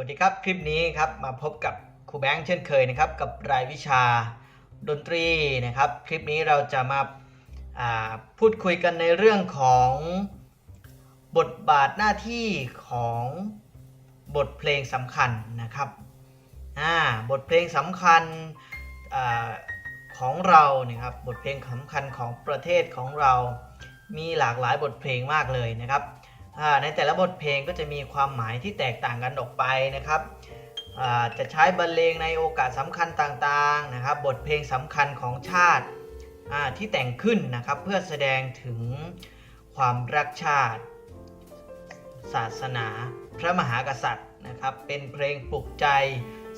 วัสดีครับ คลิปนี้ครับมาพบกับครูแบงค์เช่นเคยนะครับ กับรายวิชาดนตรีนะครับ คลิปนี้เราจะมาาพูดคุยกันในเรื่องของบทบาทหน้าที่ของบทเพลงสำคัญนะครับบทเพลงสำคัญอของเราเนี่ยครับบทเพลงสำคัญของประเทศของเรามีหลากหลายบทเพลงมากเลยนะครับ ในแต่ละบทเพลงก็จะมีความหมายที่แตกต่างกันออกไปนะครับจะใช้บรรเลงในโอกาสสำคัญต่างๆนะครับ บทเพลงสำคัญของชาติที่แต่งขึ้นนะครับเพื่อแสดงถึงความรักชาติ ศาสนา พระมหากษัตริย์นะครับ เป็นเพลงปลุกใจ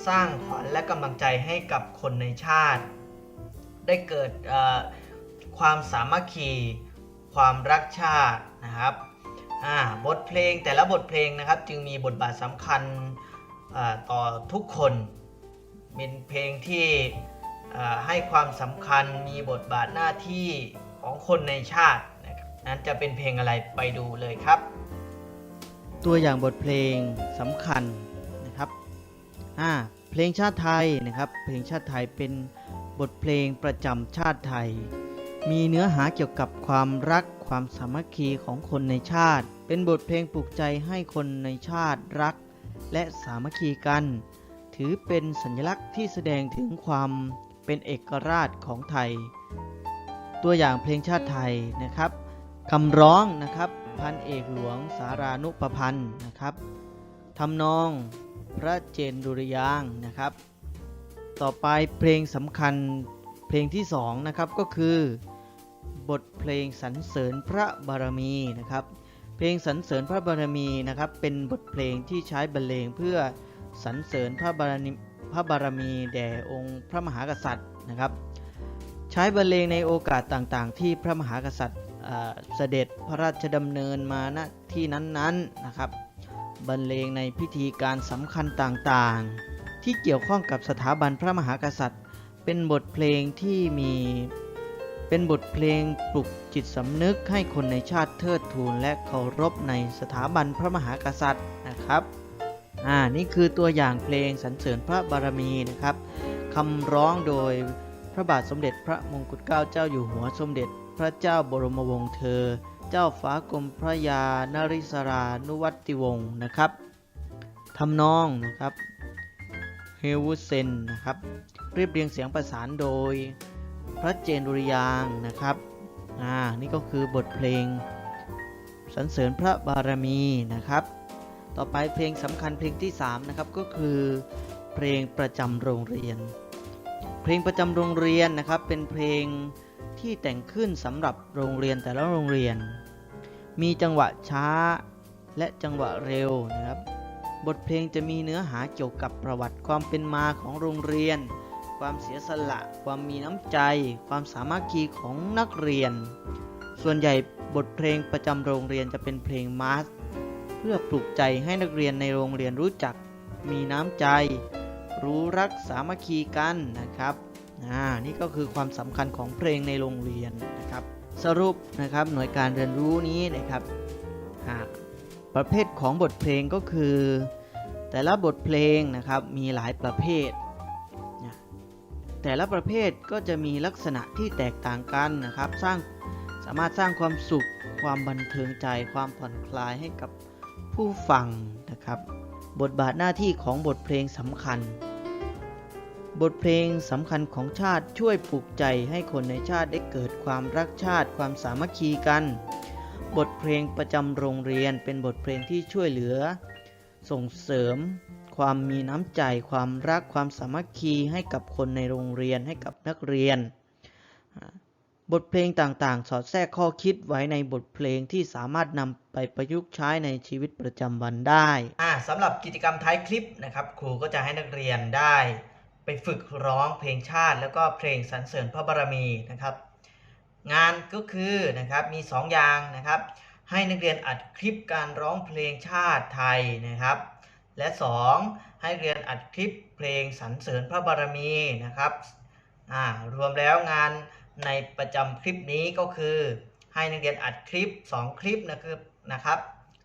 สร้างขวัญและกำลังใจให้กับคนในชาติ ได้เกิดความสามัคคี ความรักชาตินะครับ อ่าบทเพลงแต่ละบทเพลงนะครับ จึงมีบทบาทสำคัญต่อทุกคนเป็นเพลงที่ให้ความสำคัญมีบทบาทหน้าที่ของคนในชาตินะครับนั้นจะเป็นเพลงอะไรไปดูเลยครับ ตัวอย่างบทเพลงสำคัญนะครับเพลงชาติไทยนะครับ เพลงชาติไทยเป็นบทเพลงประจำชาติไทย มีเนื้อหาเกี่ยวกับความรัก ความสามัคคีของคนในชาติ เป็นบทเพลงปลุกใจให้คนในชาติรัก และสามัคคีกัน ถือเป็นสัญลักษณ์ที่แสดงถึงความเป็นเอกราชของไทย ตัวอย่างเพลงชาติไทยนะครับคำร้องนะครับพันเอกหลวงสารานุประพันธ์นะครับทำนองพระเจนดุริยางนะครับ ต่อไปเพลงสำคัญเพลงที่สองนะครับก็คือ บทเพลงสรรเสริญพระบารมีนะครับ เพลงสรรเสริญพระบารมีนะครับเป็นบทเพลงที่ใช้บรรเลงเพื่อสรรเสริญพระบารมีพระบารมีแด่องค์พระมหากษัตริย์นะครับ ใช้บรรเลงในโอกาสต่างๆ ที่พระมหากษัตริย์เสด็จพระราชดำเนินมาณที่นั้นๆนะครับบรรเลงในพิธีการสำคัญต่างๆ ที่เกี่ยวข้องกับสถาบันพระมหากษัตริย์ เป็นบทเพลงที่มี เป็นบทเพลงปลุกจิตสำนึกให้คนในชาติเทิดทูนและเคารพในสถาบันพระมหากษัตริย์นะครับอ่านี่คือตัวอย่างเพลงสรรเสริญพระบารมีนะครับคำร้องโดยพระบาทสมเด็จพระมงกุฎเกล้าเจ้าอยู่หัวสมเด็จ พระเจ้าบรมวงศ์เธอ เจ้าฟ้ากรมพระยานริศรานุวัติวงศ์นะครับทำนองนะครับเฮวูเซนนะครับเรียบเรียงเสียงประสานโดย พระเจนดุริยางนะครับอ่านี่ก็คือบทเพลงสรรเสริญพระบารมีนะครับ ต่อไปเพลงสำคัญเพลงที่3นะครับก็คือเพลงประจำโรงเรียน เพลงประจำโรงเรียนนะครับเป็นเพลงที่แต่งขึ้นสำหรับโรงเรียนแต่ละโรงเรียน มีจังหวะช้าและจังหวะเร็วนะครับ บทเพลงจะมีเนื้อหาเกี่ยวกับประวัติความเป็นมาของโรงเรียน ความเสียสละ ความมีน้ำใจ ความสามัคคีของนักเรียน ส่วนใหญ่บทเพลงประจำโรงเรียนจะเป็นเพลงมาร์สเพื่อปลุกใจให้นักเรียนในโรงเรียนรู้จัก มีน้ำใจ รู้รักสามัคคีกันนะครับอ่านี่ก็คือความสำคัญของเพลงในโรงเรียนนะครับ สรุปนะครับหน่วยการเรียนรู้นี้นะครับประเภทของบทเพลงก็คือ แต่ละบทเพลงนะครับมีหลายประเภท แต่ละประเภทก็จะมีลักษณะที่แตกต่างกันนะครับ สร้างสามารถสร้างความสุข ความบันเทิงใจ ความผ่อนคลายให้กับผู้ฟังนะครับ บทบาทหน้าที่ของบทเพลงสำคัญ บทเพลงสำคัญของชาติช่วยปลุกใจให้คนในชาติได้เกิดความรักชาติ ความสามัคคีกัน บทเพลงประจำโรงเรียนเป็นบทเพลงที่ช่วยเหลือ ส่งเสริม ความมีน้ำใจ ความรักความสามัคคีให้กับคนในโรงเรียนให้กับนักเรียน บทเพลงต่างๆ สอดแทรกข้อคิดไว้ในบทเพลงที่สามารถนำไปประยุกต์ใช้ในชีวิตประจำวันได้สำหรับกิจกรรมท้ายคลิปนะครับ ครูก็จะให้นักเรียนได้ ไปฝึกร้องเพลงชาติ แล้วก็เพลงสรรเสริญพระบารมีนะครับ งานก็คือนะครับมี 2 อย่างนะครับ ให้นักเรียนอัดคลิปการร้องเพลงชาติไทยนะครับ และ 2 ให้เรียนอัดคลิปเพลงสรรเสริญพระบารมีนะครับรวมแล้วงานในประจำคลิปนี้ก็คือ ให้นักเรียนอัดคลิป 2 คลิปนะครับนะครับ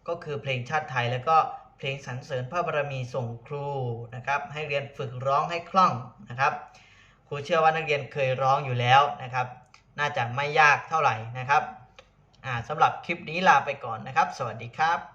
ก็คือเพลงชาติไทยแล้วก็เพลงสรรเสริญพระบารมีส่งครูนะครับ ให้เรียนฝึกร้องให้คล่องนะครับ ครูเชื่อว่านักเรียนเคยร้องอยู่แล้วนะครับ น่าจะไม่ยากเท่าไหร่นะครับสำหรับคลิปนี้ลาไปก่อนนะครับ สวัสดีครับ